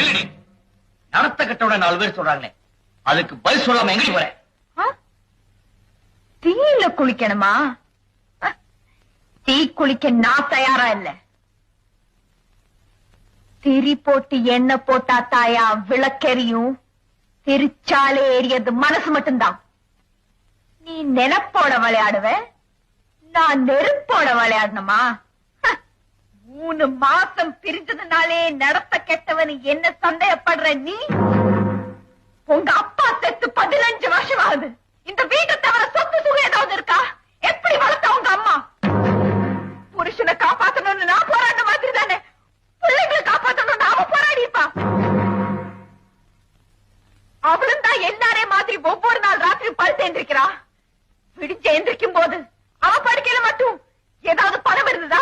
இல்லடி. நடத்த கட்டோட நாலு பேர் சொல்றாங்களே. அதுக்கு பதில் சொல்லாம எங்கடி போற? தீயில குளிக்கணுமா? தீ குளிக்க நான் தயாரா இல்ல. திரி போட்டு எண்ணெய் போட்டா தாயா விளக்கெறியும். திரிச்சாலே ஏறியது மனசு மட்டும்தான். நீ நெனப்போட விளையாடுவ? நான் நெருப்போட விளையாடணுமா? மூணு மாசம் பிரிஞ்சதுனாலே நடத்த கெட்டவன் என்ன சந்தேகப்படுற நீ? உங்க அப்பா செத்து பதினஞ்சு வருஷம் ஆகுது இந்த வீட்டை தவிர சொத்து சுகம் ஏதாவது இருக்கா? எப்படி வளர்த்த உங்க அம்மா? புருஷனை காப்பாத்தணும்னு நான் போராட்ட மாதிரி தானே. பிள்ளைங்களை காப்பாத்தணும்னு அவ போராடிப்பா அவளும் தான் எல்லாரே மாதிரி ஒவ்வொரு நாள் ராத்திரி படுத்து எந்திரிக்கிறா விடிஞ்சு எந்திரிக்கும் போது அவ படுக்கையில மட்டும் ஏதாவது பணம் இருந்ததா?